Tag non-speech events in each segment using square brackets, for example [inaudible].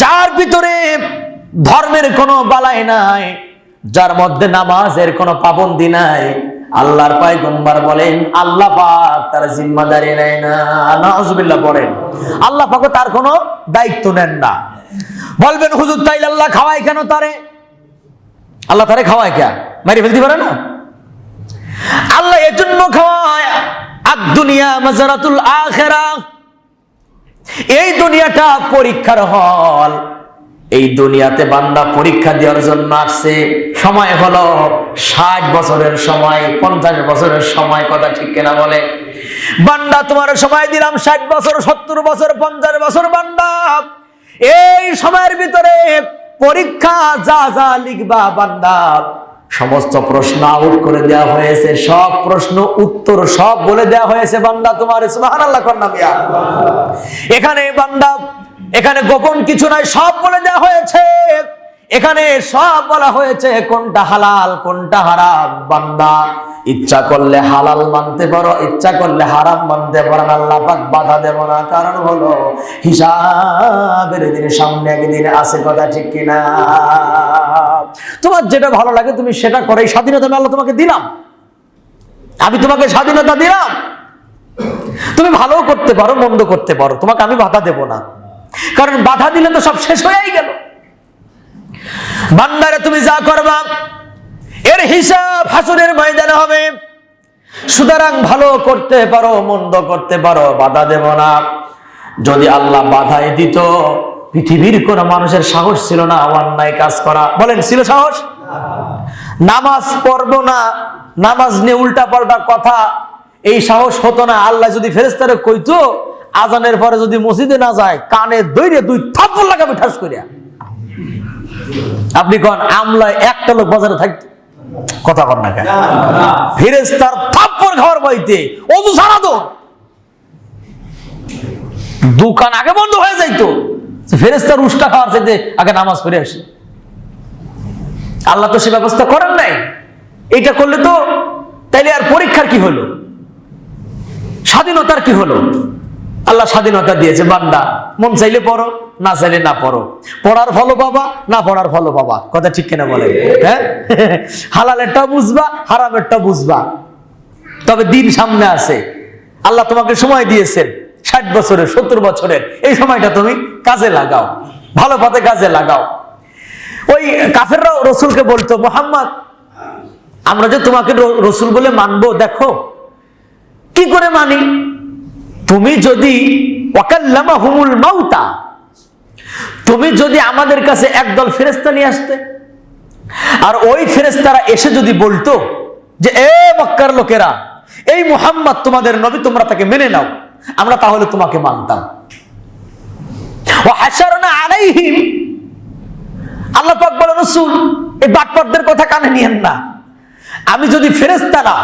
যার ভিতরে ধর্মের কোনো বালাই নাই, যার মধ্যে নামাজের কোনো পাবন্দি নাই, আল্লাহর পায়গম্বর বলেন, আল্লাহ পাক তার জিম্মাদারি নেয় না। নাউজুবিল্লাহ বলেন আল্লাহ পাক তার কোনো দায়িত্ব নেন না। বলবেন, হুজুর, তাইলে আল্লাহ খাওয়ায় কেন তারে? আল্লাহ তারে খাওয়ায় কেন মারি ফেলতে পারে না? আল্লাহ এজন্য খাওয়ায় আর দুনিয়া মাজারাতুল আখেরা। এই দুনিয়াটা পরীক্ষার হল। এই দুনিয়াতে বান্দা পরীক্ষা দেওয়ার জন্য আসছে। সময় হলো ষাট বছরের সময়, পঞ্চাশ বছরের সময়, কথা ঠিক কিনা বলে? বান্দা, তোমার সময় দিলাম ষাট বছর, সত্তর বছর, পঞ্চাশ বছর, বান্দা। এই সময়ের ভিতরে পরীক্ষা যা যা লিখবা বান্দা সমস্ত প্রশ্ন আউট করে দেওয়া হয়েছে। সব প্রশ্ন উত্তর সব বলে দেওয়া হয়েছে। বান্দা তোমার এখানে বান্দা, এখানে গোপন কিছু নাই, সব বলে দেওয়া হয়েছে। এখানে সব বলা হয়েছে কোনটা হালাল, কোনটা হারাম, বান্দা। ইচ্ছা করলে হালাল মানতে পারো, ইচ্ছা করলে হারাম মানতে পারো আল্লাহ বাধা দেব না। কারণ হলো, হিসাবের দিন সামনে একদিন আছে কথা ঠিক কিনা। তোমার যেটা ভালো লাগে তুমি সেটা করে। স্বাধীনতা আমি আল্লাহ তোমাকে দিলাম। আমি তোমাকে স্বাধীনতা দিলাম। তুমি ভালো করতে পারো মন্দ করতে পারো। তোমাকে আমি বাধা দেব না। কারণ বাধা দিলে তো সব শেষ হয়েই গেল। বান্দারে তুমি যা করবা, এর হিসাব হাসুরের ময়দানে হবে। সুতরাং ভালো করতে পারো, মন্দ করতে পারো, বাধা দেব না। যদি আল্লাহ বাধাই দিত, পৃথিবীর কোন মানুষের সাহস ছিল না অন্যায় কাজ করা। বলেন, ছিল সাহস? নামাজ পড়ব না, নামাজ নিয়ে উল্টা পাল্টা কথা, এই সাহস হতো না। আল্লাহ যদি ফেরেস্তারে কইতো, আজানের পরে যদি মসজিদে না যায়, কানে দৈরে দুই থাপ্পড় লাগাবে ঠাস করিয়া আপনি কন আমলায় একটা লোক বাজারে থাকতো কথা কর না কেন? ফেরেস্তার থাপ্পড় খাওয়ার বইতে অজু সারা তো। দোকান আগে বন্ধ হয়ে যাইতো। ফেরেস্তার উষ্টা খাওয়ার চাইতে আগে নামাজ পড়ে আসে। আল্লাহ তো সে ব্যবস্থা করেন নাই। এটা করলে তো তাইলে আর পরীক্ষার কি হলো? স্বাধীনতার কি হলো? আল্লাহ স্বাধীনতা দিয়েছে, বান্দা। মন চাইলে পড়ো, না চাইলে না পড়ো। পড়ার ফলও পাবা, না পড়ার ফলও পাবা। কথা ঠিক কিনা বলে হ্যাঁ? [laughs] হালালেরটা বুঝবা হারামেরটা বুঝবা। তবে দিন সামনে আছে। আল্লাহ তোমাকে সময় দিয়েছেন, ষাট বছরের, সত্তর বছরের। এই সময়টা তুমি কাজে লাগাও, ভালো পথে কাজে লাগাও। ওই কাফেররাও রসুলকে বলতো, মোহাম্মদ, আমরা যে তোমাকে রসুল বলে মানবো, দেখো। কি করে মানি? তুমি যদি হুমুল তুমি যদি আমাদের কাছে একদল ফেরেস্তা নিয়ে আসতে, আর ওই ফেরেস্তারা এসে যদি বলতো যে, এ মক্কার লোকেরা, এই মুহাম্মদ তোমাদের নবী, তোমরা তাকে মেনে নাও, আমরা তাহলে তোমাকে মানতাম। এই কথা কানে নিয়েন না। আমি যদি ফেরেস্তা না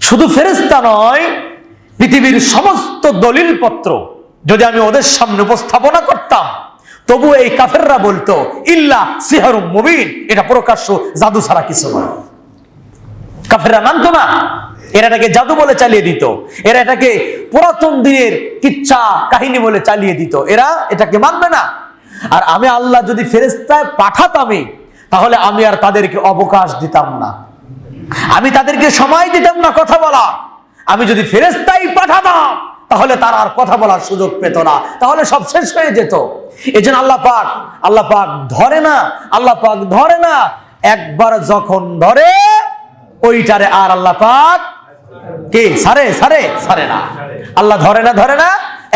শুধু ফেরেস্তা নয় পৃথিবীর সমস্ত দলিল পত্র যদি আমি ওদের সামনে উপস্থাপনা করতাম, তবু এই কাফেররা বলতো, ইল্লা সিহারু মুবিন এটা প্রকাশ্য জাদু ছাড়া কিছু নয়। কাফেররা মানতো না। এরা এটাকে জাদু বলে চালিয়ে দিত। এরা এটাকে পুরাতন দিনের কিচ্ছা কাহিনী বলে চালিয়ে দিত। এরা এটাকে মানবে না। আর আমি আল্লাহ যদি ফেরেস্তায় পাঠাতামই তাহলে আমি আর তাদেরকে অবকাশ দিতাম না। আমি তাদেরকে সময় দিতাম না কথা বলা। আমি যদি ফেরেস্তাই পাঠাতাম, তাহলে তার আর কথা বলার সুযোগ পেত না। তাহলে সব শেষ হয়ে যেত। এই জন্য আল্লাহ পাক আল্লাহ পাক ধরে না, আল্লাহ পাক ধরে না, একবার যখন ধরে, ওইটারে আর আল্লাহ পাক কে? সারে সারে সারে না। আল্লাহ ধরে না ধরে না,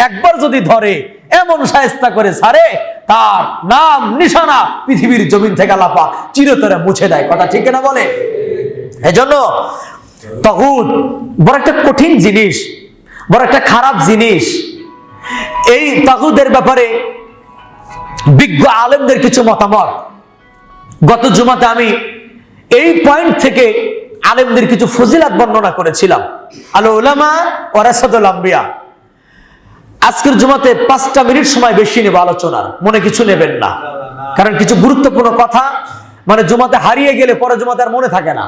একবার যদি ধরে, এমন সায়স্তা করে সারে, তার নাম, নিশানা পৃথিবীর জমিন থেকে আল্লাহ পাক চিরতরে মুছে দেয়। কথা ঠিক না বলে? এজন্য তহুদ, বড় একটা কঠিন জিনিস, বড় একটা খারাপ জিনিস। এই তাগুদের ব্যাপারে বিজ্ঞ আলেমদের কিছু মতামত। গত জুমাতে আমি এই পয়েন্ট থেকে আলেমদের কিছু ফজিলাত বর্ণনা করেছিলাম। আলো উলামা ওরাসাদুল আম্বিয়া। আজকের জুমাতে পাঁচটা মিনিট সময় বেশি নেব আলোচনার, মনে কিছু নেবেন না। কারণ কিছু গুরুত্বপূর্ণ কথা মানে জুমাতে হারিয়ে গেলে পরে জুমাতে আর মনে থাকে না।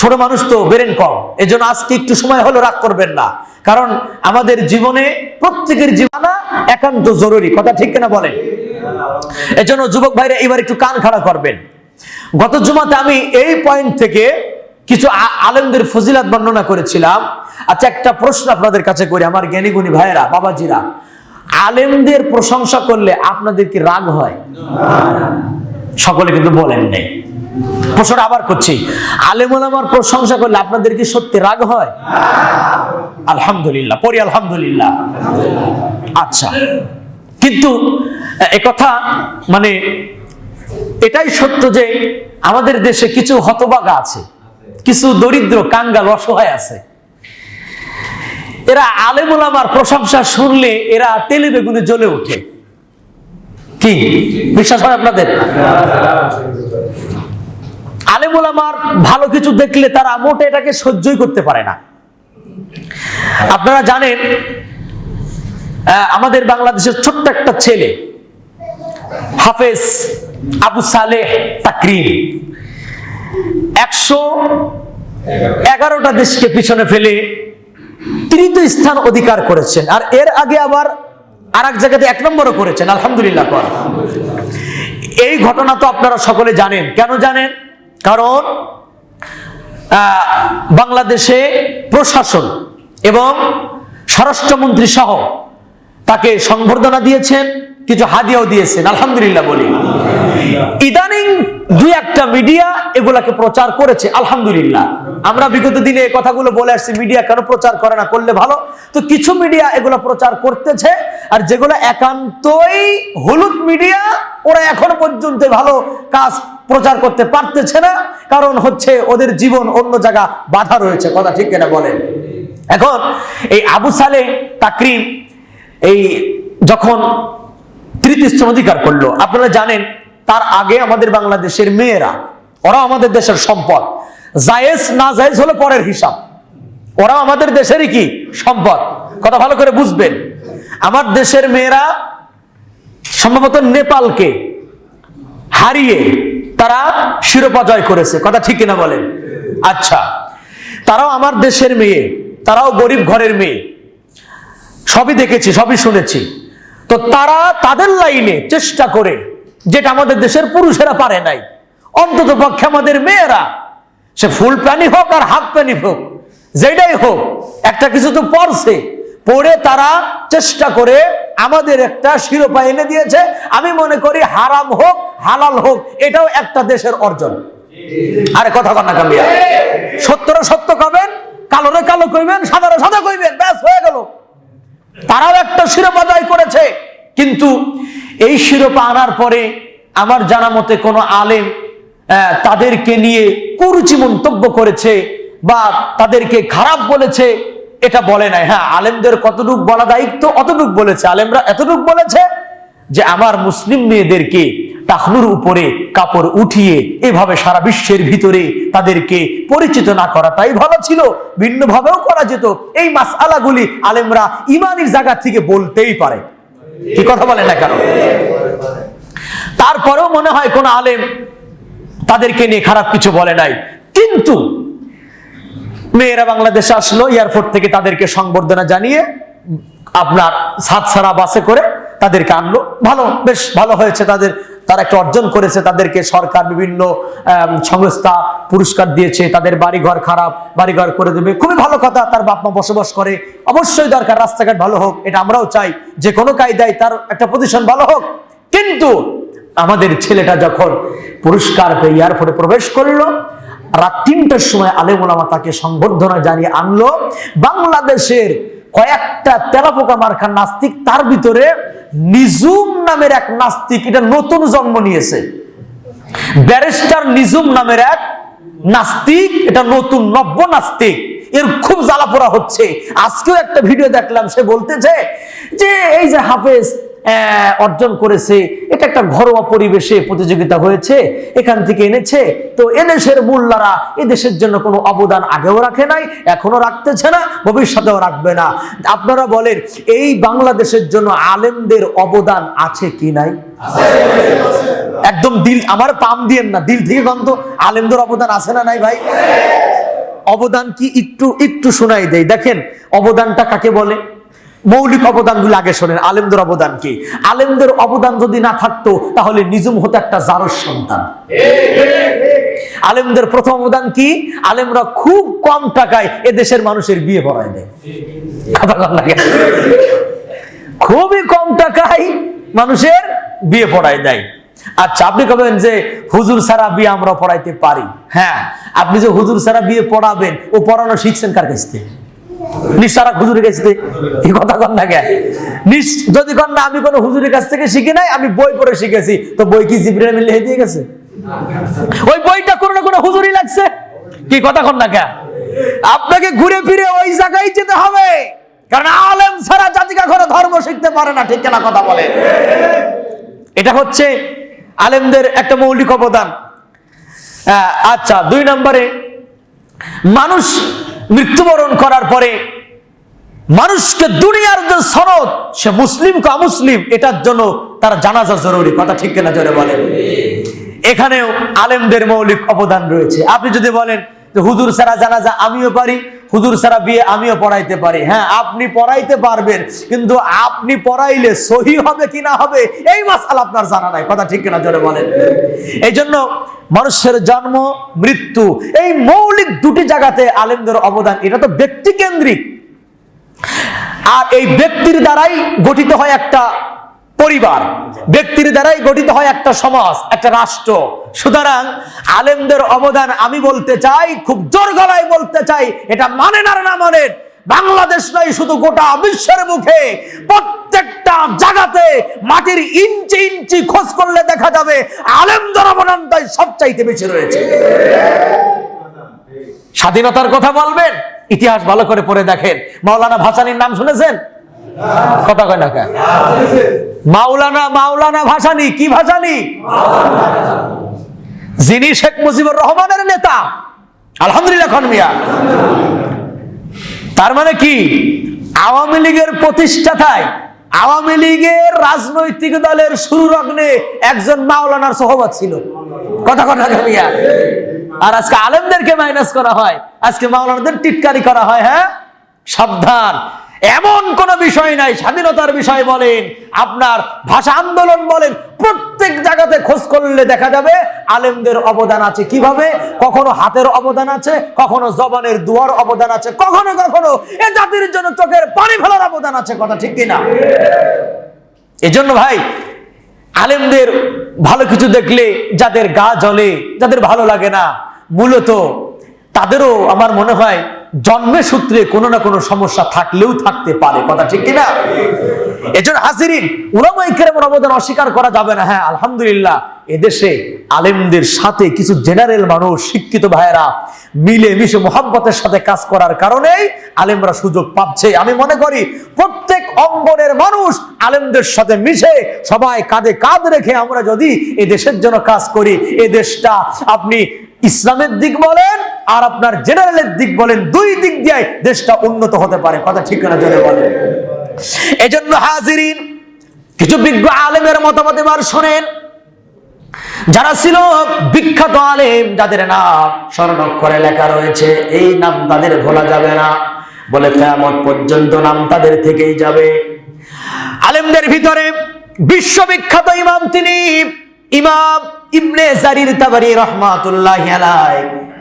ছোট মানুষ তো বেরেন কম। এজন্য আজকে একটু সময় হলো, রাগ করবেন না। কারণ আমাদের জীবনে প্রত্যেকের জীবনা একান্ত জরুরি। কথা ঠিক কিনা বলেন? এজন্য যুবক ভাইরা, এবার একটু কান খাড়া করবেন। গত জুমাতে আমি এই পয়েন্ট থেকে কিছু আলেমদের ফজিলাত বর্ণনা করেছিলাম। আচ্ছা একটা প্রশ্ন আপনাদের কাছে করি, আমার জ্ঞানী গুণী ভাইয়েরা, বাবাজিরা। আলেমদের প্রশংসা করলে আপনাদের কি রাগ হয়? সকলে কিন্তু বলেন নেই। প্রশ্নটা আবার করছি। আলেমুল আমার প্রশংসা করলে আপনাদের কি সত্যি রাগ হয়? আলহামদুলিল্লাহ, পড়ি আলহামদুলিল্লাহ। আচ্ছা কিন্তু কথা মানে এটাই সত্য যে আমাদের দেশে কিছু হতবাগা আছে, কিছু দরিদ্র কাঙ্গাল অসহায় আছে। এরা আলেমুল আমার প্রশংসা শুনলে এরা তেলে বেগুনে জ্বলে ওঠে। কি? বিশ্বাস হয় আপনাদের? আলেমুল আমার ভালো কিছু দেখলে তারা মোটে এটাকে সহ্যই করতে পারে না। আপনারা জানেন আমাদের বাংলাদেশের ছোট্ট একটা ছেলে, হাফেজ আবু সালেহ তাকরিম, একশো এগারোটা দেশকে পিছনে ফেলে তৃতীয় স্থান অধিকার করেছেন। আর এর আগে আবার আর এক জায়গাতে এক নম্বরও করেছেন, আলহামদুলিল্লাহ এই ঘটনা তো আপনারা সকলে জানেন। কেন জানেন? কারণ বাংলাদেশে প্রশাসন এবং স্বরাষ্ট্রমন্ত্রী সহ তাকে সংবর্ধনা দিয়েছেন, কিছু হাদিয়াও দিয়েছেন, আলহামদুলিল্লাহ বলি। ইদানিং দুই একটা মিডিয়া এগুলাকে প্রচার করেছে, আলহামদুলিল্লাহ। আমরা বিগত দিনে কথাগুলো বলে আসছি, মিডিয়া কেন প্রচার করে না, করলে ভালো? তো কিছু মিডিয়া এগুলো প্রচার করতেছে, আর যেগুলো একান্তই হলুদ মিডিয়া, ওরা এখনও পর্যন্ত ভালো কাজ প্রচার করতে পারতেছে না, কারণ হচ্ছে ওদের জীবন অন্য জায়গা বাধা রয়েছে। কথা ঠিক কিনা বলেন? এখন এই আবু সালে তাকরিম এই যখন তৃতীয় অধিকার করল, আপনারা জানেন তার আগে আমাদের বাংলাদেশের মেয়েরা, ওরা আমাদের দেশের সম্পদ। জায়েজ না জায়েজ হলো পরের হিসাব। ওরা আমাদের দেশেরই কি? সম্পদ। কথা ভালো করে বুঝবেন। আমার দেশের মেয়েরা সম্ভবত নেপালকে হারিয়ে তারা শিরোপা জয় করেছে। কথা ঠিক কিনা বলেন? আচ্ছা তারাও আমার দেশের মেয়ে, তারাও গরিব ঘরের মেয়ে। সবই দেখেছি, সবই শুনেছি। তো তারা তাদের লাইনে চেষ্টা করে, যেটা আমাদের দেশের পুরুষেরা পারে নাই। অন্তত পক্ষে আমাদের মেয়েরা, সে ফুল প্যানি হোক আর হাফ প্যানি হোক, যেটাই হোক, একটা কিছু তো পড়ছে। পড়ে তারা চেষ্টা করে আমাদের একটা শিরোপা এনে দিয়েছে, আমি মনে করি হারাম হোক, হালাল হোক, এটাও একটা দেশের অর্জন। আরে কথা কন্যা কামিয়া সত্যরা সত্য কবেন, কালোরে কালো কইবেন, সাদারে সাদা কইবেন, ব্যাস হয়ে গেল। তারাও একটা শিরোপা জয় করেছে, কিন্তু এই শিরোপা আনার পরে আমার জানা মতে কোনো আলেম তাদেরকে নিয়ে কুরুচি মন্তব্য করেছে বা তাদেরকে খারাপ বলেছে এটা বলে নাই। হ্যাঁ আলেমদের কতটুক বলা দায়িত্ব অতটুক বলেছে। আলেমরা এতটুক বলেছে যে আমার মুসলিম মেয়েদেরকে টাকনুর উপরে কাপড় উঠিয়ে এভাবে সারা বিশ্বের ভিতরে তাদেরকে পরিচিত না করাটাই ভালো ছিল, ভিন্নভাবেও করা যেত। এই মাসআলাগুলি আলেমরা ইমানের জায়গা থেকে বলতেই পারে। কি কথা বলে না কারণ তারপরেও মনে হয় কোন আলেম তাদেরকে নিয়ে খারাপ কিছু বলে নাই। কিন্তু মেয়েরা বাংলাদেশে আসলো এয়ারপোর্ট থেকে তাদেরকে সংবর্ধনা জানিয়ে আপনার সাত সারা বাসে করে তাদেরকে আনলো। ভালো, বেশ ভালো হয়েছে তাদের, তারা একটা অর্জন করেছে, তাদেরকে সরকার বিভিন্ন সংস্থা পুরস্কার দিয়েছে, তাদের বাড়িঘর খারাপ, বাড়িঘর করে দেবে। খুবই ভালো কথা, তার বাপ মা বসবাস করে। অবশ্যই দরকার, রাস্তাঘাট ভালো হোক, এটা আমরাও চাই। যে কোনো কায়দায় তার একটা পজিশন ভালো হোক। কিন্তু আমাদের ছেলেটা যখন পুরস্কার পেয়ে এয়ারপোর্টে প্রবেশ করল রাত তিনটার সময় আলেম ওলামা তাকে সংবর্ধনা জানিয়ে আনলো। বাংলাদেশের কয়েকটা তেলাপোকা মার্খার নাস্তিক তার ভিতরে নিজুম নামের এক নাস্তিক এটা নতুন জন্ম নিয়েছে। ব্যারিস্টার নিজুম নামের এক নাস্তিক, এটা নতুন নব্য নাস্তিক। এর খুব জ্বালাপোড়া হচ্ছে। আজকেও একটা ভিডিও দেখলাম, সে বলতেছে যে, এই যে হাফেজ অর্জন করেছে। এটা একটা ঘরোয়া পরিবেশে প্রতিযোগিতা হয়েছে, এখান থেকে এনেছে। তো এদেশের মোল্লারা এদেশের জন্য কোনো অবদান আগেও রাখে নাই এখনও রাখতেছে না, ভবিষ্যতেও রাখবে না। আপনারা বলেন, এই বাংলাদেশের জন্য আলেমদের অবদান আছে কি নাই? একদম দিল, আমার পাম দিয়েন না, দিল থেকে গন্ত আলেমদের অবদান আছে না নাই ভাই? অবদান কি একটু একটু শোনাই দেয় দেখেন, অবদানটা কাকে বলে? মৌলিক অবদানগুলো আগে শোনেন। আলেমদের অবদান কি? আলেমদের অবদান যদি না থাকতো, তাহলে নিজুম হতো একটা জারস সন্তান। আলেমদের প্রথম অবদান কি? আলেমরা খুব কম টাকায় এ দেশের মানুষের বিয়ে পড়ায় দেয়? খুবই কম টাকায় মানুষের বিয়ে পড়ায় দেয়। আচ্ছা আপনি কবেন যে হুজুর সারা বিয়ে আমরা পড়াইতে পারি? হ্যাঁ আপনি যে হুজুর সারা বিয়ে পড়াবেন, ও পড়ানো শিখছেন কার কাছ থেকে? নিঃসারা হুজুরের কাছ এই কথা কন না কেন? যদি কন না, আমি কোনো হুজুরের কাছ থেকে শিখি নাই, আমি বই পড়ে শিখেছি। তো বই কি জিবরিল মিলে দিয়ে গেছে? ওই বইটা কোনো না কোনো হুজুরি লাগছে। কি কথা কন না কেন? আপনাকে ঘুরে ফিরে ওই জায়গায় যেতে হবে। কারণ আলেম ছাড়া জাতি কখনো ধর্ম শিখতে পারে না, ঠিক না কথা বলে। এটা হচ্ছে আলেমদের একটা মৌলিক অবদান। আচ্ছা দুই নম্বরে, মানুষ মৃত্যুবরণ করার পরে মানুষকে দুনিয়ার যে সনদ, সে মুসলিম কা মুসলিম, এটার জন্য তার জানাজা জরুরি। কথা ঠিক কিনা জোরে বলেন? এখানেও আলেমদের মৌলিক অবদান রয়েছে। আপনি যদি বলেন যে, হুজুর সারা জানাজা আমিও পারি, হুজুর সারা বিয়ে আমিও পড়াইতে পারি। হ্যাঁ আপনি পড়াইতে পারবেন, কিন্তু আপনি পড়াইলে সহি হবে কি না হবে, এই মাসাল আপনার জানা নাই। কথা ঠিক কিনা জোরে বলেন? এই জন্য মানুষের জন্ম, মৃত্যু, এই মৌলিক দুটি জায়গাতে আলেমদের অবদান, এটা তো ব্যক্তি কেন্দ্রিক। আর এই ব্যক্তির দ্বারাই গঠিত হয় একটা পরিবার, ব্যক্তির দ্বারাই গঠিত হয় একটা সমাজ, একটা রাষ্ট্র। সুতরাং আলেমদের অবদান আমি বলতে চাই, খুব জোর গলায় বলতে চাই, এটা আর না মানেন বাংলাদেশ নয়, শুধু গোটা বিশ্বের মুখে। প্রত্যেকটা জায়গাতে মাটির ইঞ্চি ইঞ্চি খোঁজ করলে দেখা যাবে আলেমদের অবদানটাই সবচাইতে বেশি রয়েছে। স্বাধীনতার কথা বলবেন, ইতিহাস ভালো করে পড়ে দেখেন। মাওলানা ভাসানির নাম শুনেছেন? কথা কয় না মাওলানা মাওলানা ভাসানি, কি ভাসানি? যিনি শেখ মুজিবুর রহমানের নেতা, আলহামদুলিল্লাহ, খান মিয়া। তার মানে কি? আওয়ামী লীগের প্রতিষ্ঠাতায়, আওয়ামী লীগের রাজনৈতিক দলের শুরু লগ্নে একজন মাওলানার সহবত ছিল। কথা কথা মিয়া আর। আজকে আলেমদেরকে মাইনাস করা হয়, আজকে মাওলানাদের টিটকারি করা হয় হ্যাঁ? সাবধান। এমন কোন বিষয় নাই, স্বাধীনতার বিষয় বলেন, আপনার ভাষা আন্দোলন বলেন, প্রত্যেক জায়গাতে খোঁজ করলে দেখা যাবে আলেমদের অবদান আছে কীভাবে? কখনো হাতের অবদান আছে, কখনো জবানের দুয়ার অবদান আছে, কখনো কখনো এ জাতির জন্য চোখের পানি ফেলার অবদান আছে, কথা ঠিক কিনা? এজন্য ভাই, আলেমদের ভালো কিছু দেখলে যাদের গা জ্বলে, যাদের ভালো লাগে না, মূলত তাদেরও আমার মনে হয় জন্মের সূত্রে কোনো না কোনো সমস্যা থাকলেও থাকতে পারে, কথা ঠিক কিনা? এজন্য হাসিরিন উলামাই অবদান অস্বীকার করা যাবে না। হ্যাঁ আলহামদুলিল্লাহ, এদেশে আলেমদের সাথে কিছু জেনারেল মানুষ, শিক্ষিত ভাইয়েরা মিলে মিশে মোহাম্মতের সাথে কাজ করার কারণেই আলেমরা সুযোগ পাচ্ছে। আমি মনে করি প্রত্যেক অঙ্গনের মানুষ আলেমদের সাথে মিশে সবাই কাঁধে কাঁধ রেখে আমরা যদি এই দেশের জন্য কাজ করি এই দেশটা আপনি ইসলামের দিক বলেন আর আপনার জেনারেলের দিক বলেন, দুই দিক দিয়ে দেশটা উন্নত হতে পারে। কথা ঠিক না জন্য বলেন। এজন্য হাজিরিন, কিছু বিজ্ঞ আলেমের মতামত এবার শোনেন। যারা ছিল বিখ্যাত আলেম, যাদের নাম স্বর্ণক্ষরে লেখা রয়েছে, এই নাম তাদের ভোলা যাবে না। বলে কেমন পর্যন্ত নাম তাদের থেকেই যাবে। আলেমদের ভিতরে বিশ্ববিখ্যাত ইমাম তিনি, ইমাম ইবনে জারির তাবারি রহমাতুল্লাহ আলাই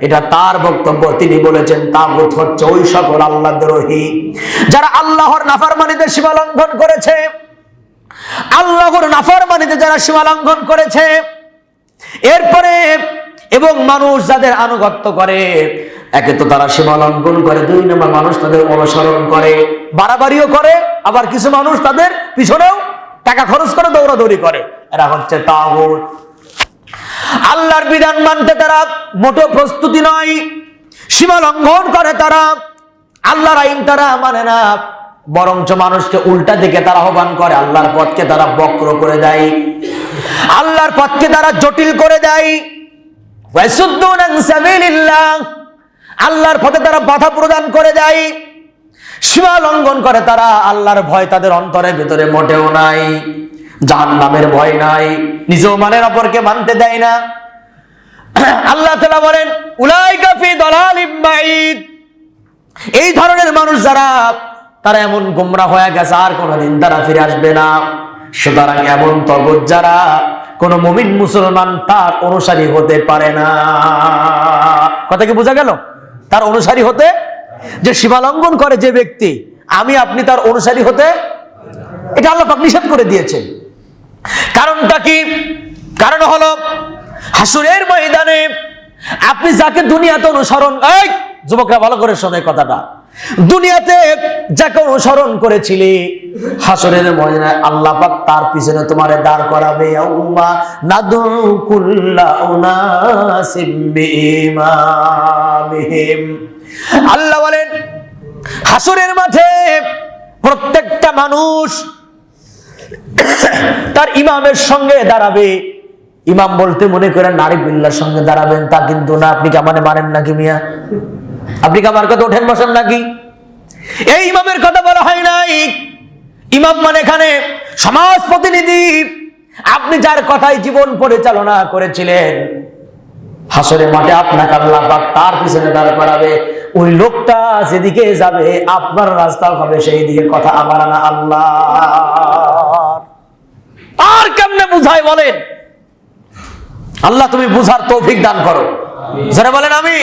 এটা তার বক্তব্য। তিনি বলেছেন, তাগুত হচ্ছে ওই সকল আল্লাহ দ্রোহী যারা আল্লাহর নাফরমানিতে সীমা লঙ্ঘন করেছে, আল্লাহর নাফরমানিতে যারা সীমা লঙ্ঘন করেছে, এরপরে এবং মানুষ যাদের আনুগত্য করে, একে তো তারা সীমা লঙ্ঘন করে, দুই নম্বর মানুষ তাদের অনুসরণ করে, বাড়াবাড়িও করে, আবার কিছু মানুষ তাদের পিছনেও টাকা খরচ করে, দৌড়াদৌড়ি করে। এরা হচ্ছে তাগুত। আল্লাহর বিধান মানতে তারা মোটো প্রস্তুতি নয়, সীমা লঙ্ঘন করে তারা, আল্লাহর আইন তারা মানে না, বরঞ্চ মানুষকে উল্টা দিকে তারা আহ্বান করে, আল্লাহর পথকে তারা বক্র করে দেয়। আল্লাহর পথকে তারা জটিল করে দেয়। আল্লাহর পথে তারা বাধা প্রদান করে দেয়। সীমা লঙ্ঘন করে তারা, আল্লাহর ভয় তাদের অন্তরের ভিতরে মোটেও নাই। জাহান নামের ভয় নাই, নিজেও মানের অপরকে মানতে দেয় না। আল্লাহ তালা বলেন উলাই কাফি দলাল এই ধরনের মানুষ যারা, তারা এমন গোমরা হয়ে গেছে, আর কোনোদিন তারা ফিরে আসবে না। সুতরাং এমন তগত যারা, কোন মুমিন মুসলমান তার অনুসারী হতে পারে না। কথা কি বোঝা গেল? তার অনুসারী হতে, যে সীমালঙ্ঘন করে যে ব্যক্তি, আমি আপনি তার অনুসারী হতে, এটা আল্লাহ নিষেধ করে দিয়েছেন। কারণটা কি? কারণ হলো, হাসুরের ময়দানে আপনি যাকে দুনিয়াতে অনুসরণ যুবকরা ভালো করে শোনে কথাটা। দুনিয়াতে যাকে অনুসরণ করেছিলি, হাসরের ময়দানে আল্লাহ পাক তার পিছনে তোমারে দাঁড় করাবে, ইয়াউমা নাদু কুল্লা উনাসিম বিইমামিহিম আল্লাহ বলেন, হাসরের মাঠে প্রত্যেকটা মানুষ তার ইমামের সঙ্গে দাঁড়াবে। ইমাম বলতে মনে করেন নারী বিল্লার সঙ্গে দাঁড়াবেন, তা কিন্তু না। আপনি কি আমারে মানেন নাকি মিয়া? আপনি কি আমার কথা ওঠেন বসেন নাকি? এই ইমামের কথা বলা হয় নাই। ইমাম মানে এখানে সমাজ প্রতিনিধি। আপনি যার কথাই জীবন পরিচালনা করেছিলেন, হাসরে মাঠে আপনাকে আল্লাহ পাক তার পিছনে দাঁড় করাবে। ওই লোকটা যেদিকে যাবে, আপনার রাস্তা হবে সেই দিকে কথা। আমার না আল্লাহ। আর কেমনে বুঝায় বলেন? আল্লাহ তুমি বুঝার তৌফিক দান করো। যারা বলেন আমি